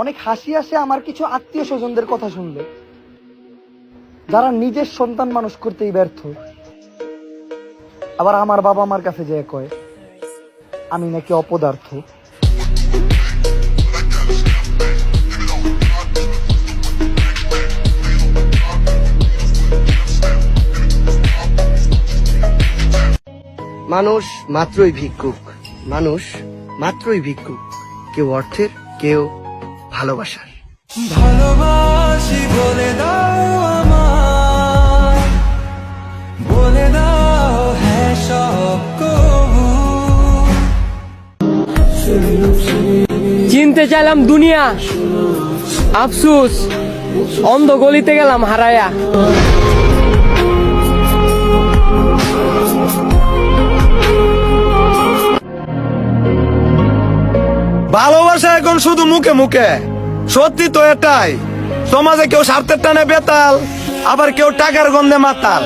অনেক হাসি আসে আমার কিছু আত্মীয় স্বজনদের কথা শুনলে, যারা নিজের সন্তান মানুষ করতেই ব্যর্থ। আবার আমার বাবা আমার কাছে যে কয়, আমি নাকি অপদার্থ। মানুষ মাত্রই ভিক্ষুক। মানুষ মাত্রই ভিক্ষুক। কেউ অর্থের কেউ ভালোবাসার। ভালোবাসি বলে দাও আমার বলে দাও হ্যাঁ সব চিনতে চাইলাম দুনিয়া। আফসুস অন্ধ গলিতে গেলাম হারায়া। ভালোবাসা এখন শুধু মুখে মুখে। সত্যি তো এটাই, সমাজে কেউ স্বার্থের টানে বেতাল, আবার কেউ টাকার গন্ধে মাতাল।